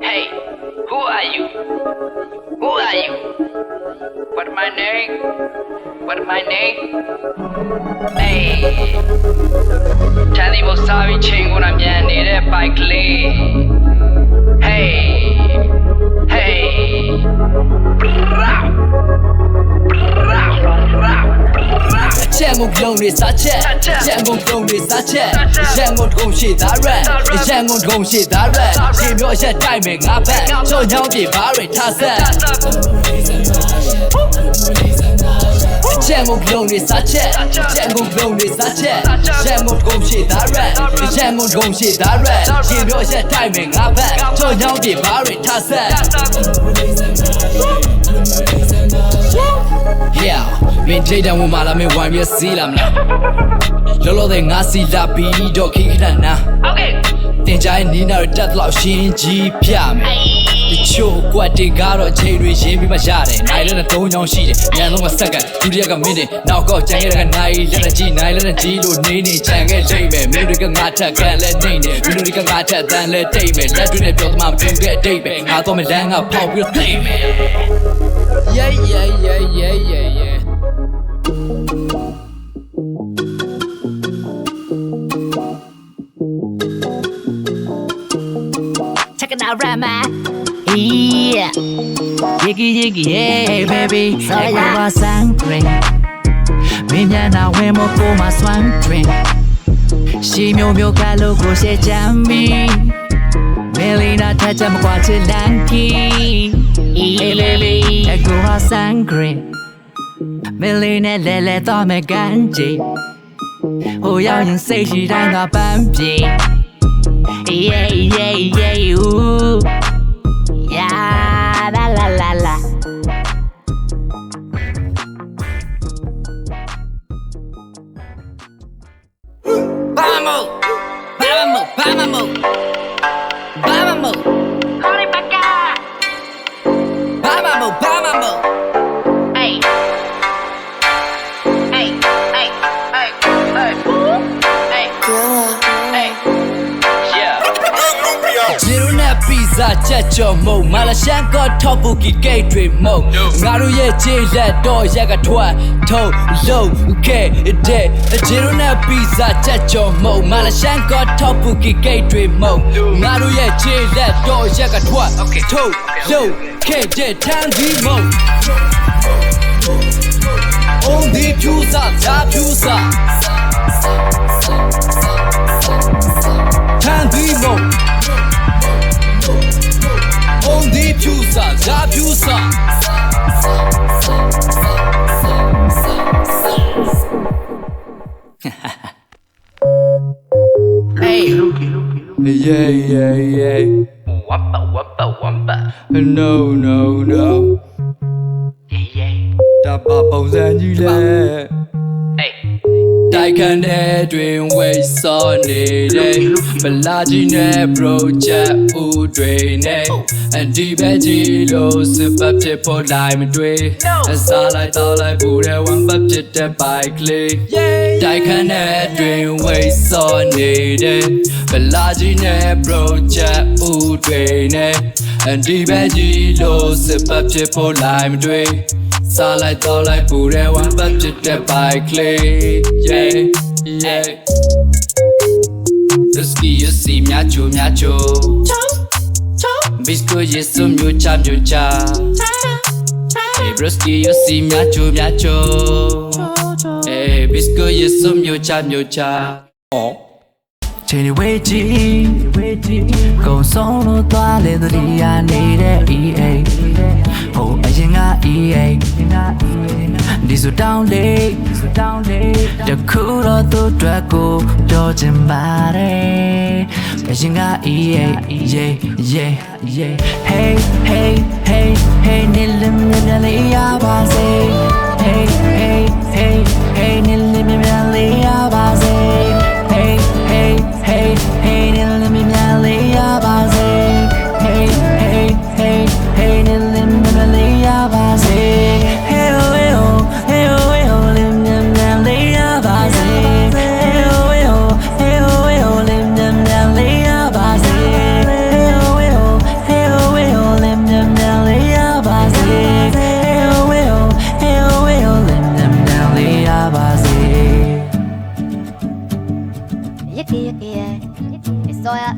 Hey, who are you? Who are you? What my name? What my name? Hey, Charlie Bosavi chingo na mian ni de Spike Lee. ချက် စားချက် အချက်ကုန်လုံးတွေစားချက် စားချက် အချက်ကုန်ထုံရှိသားရက် သားရက် အချက်ကုန်ထုံရှိသားရက် သားရက် ရှင်မျိုးအချက်တိုက်မယ်ငါဘက် ငါဘက် ချောင်းချောင်းပြေပါရထားဆက် That's up. အချက်ကုန်လုံးတွေစားချက် စားချက် အချက်ကုန်လုံးတွေစားချက် စားချက် အချက်ကုန်ထုံရှိသားရက် သားရက် အချက်ကုန်ထုံရှိသားရက် သားရက် ရှင်မျိုးအချက်တိုက်မယ်ငါဘက် ငါဘက် ချောင်းချောင်းပြေပါရထားဆက် Yeah မင်းထိတ်တံဝင်มาလားမင်းဝိုင်းပြစီးလာမလားလောလောဆယ်ငါစီလာပြီးတော့ခိခဏနာ Okay. တင်ကြရင်နီးနာရတက်တော့ရှင်းကြီးပြမယ်တချို့ကွက်တွေကတော့ချိန်တွေရင်းပြီးမှရတယ်နိုင်လည်းနဲ့၃ချောင်းရှိတယ်ညံလုံးကစက္ကန့်ဒုတိယကမိနစ်နောက်ကောကြံခဲ့တဲ့ကနိုင်လက်နဲ့ကြီးနိုင်လက်နဲ့ကြီးလို့နေနေကြံခဲ့လိမ့်မယ်မြို့တွေကငါထက်ကန်လဲနေနေမြို့တွေကငါထက်တန်လဲတိတ်မယ်လက်တွေနဲ့ပြောသမားမတူတဲ့အတိတ်ပဲငါတော့မလန်းကဖောက်ပြီးတော့သိမ့်မယ် Yeah yeah yeah yeah yeah yeah, yeah. Check it out, Rama. Yeah. Jiggy, jiggy, yeah, baby. Soy la. Ecco sangre. Mi viene huemo como sangre. Si mi mio calo cose jambi. Melina taccia ma qua c'è l'anchi. Yeah, baby. Ecco sangre. 美丽的累累多么干净，我要用碎石让它搬平。耶耶耶呜呀啦啦啦啦。Vamos, vamos, vamos, vamos. Corre para cá. Vamos, vamos. နဲ့ပီဇာချက်ချော်မုံမာလာရှန်ကောထောက်ပူကီဂိတ်တွေမုံငါတို့ရဲ့ခြေလက်တော့ရက်ကထွက်ထုံလုံးခဲတဲ့ဂျီရိုနဲ့ပီဇာချက်ချော်မုံမာလာရှန်ကောထောက်ပူကီဂိတ်တွေမုံငါတို့ရဲ့ခြေလက်တော့ရက်ကထွက် Okay. ထုံလုံးခဲတဲ့ထန်ဒီမုံ On the piusa, ta piusa Tandimo On Hey. Yeah, yeah, yeah. Wampa, wampa, wampa. No, no, no. Yeah, yeah. Ta bà bao ra như lệ. တိုက်ခန်းထဲတွင်ဝိတ်စောနေတဲ့ဗလာကြီးနဲ့ project ဦးတွေနဲ့အန်ဒီဘက်ကြီးလို့စပတ်ဖြစ်ဖို့လိုက်မတွေ့အစားလိုက်တော့လိုက်ဘူးတဲ့ one but ဖြစ်တဲ့ bike လေးတိုက်ခန်းထဲတွင်ဝိတ်စောနေတဲ့ဗလာကြီးနဲ့ project ဦးတွေနဲ့အ န်ဒီဘက်ကြီးလို့စပတ်ဖြစ်ဖို့လိုက်မတွေ့စားလိုက်တော့လိုက်ဘူးတဲ့ one but ဖြစ်တဲ့ bike လေး yeah yeah သစကီရစီမြာချိုမြာချိုဘစ်ကိုယေဆုမျိုးချမျိုးချ Hey broski yo si miacho miacho Hey bisco yo so miocha miocha Oh ချိန်တွေဝေးကြည့်ဝေးကြည့်ကုံဆုံးလို့သွားလေသူဒီယာနေတဲ့ EA ဟိုအရင်က EA ဒီဆိုတောင်းလေးဆိုတောင်းလေးတခုတော့သူ့အတွက်ကိုပြောချင်ပါတယ်အရင်က EA yeah yeah yeah hey hey hey hey နေလင်းမြမြလေးရပါစေ hey hey hey hey နေလင်းမြမြလေးရပါစေ Yippie, yippie, ist euer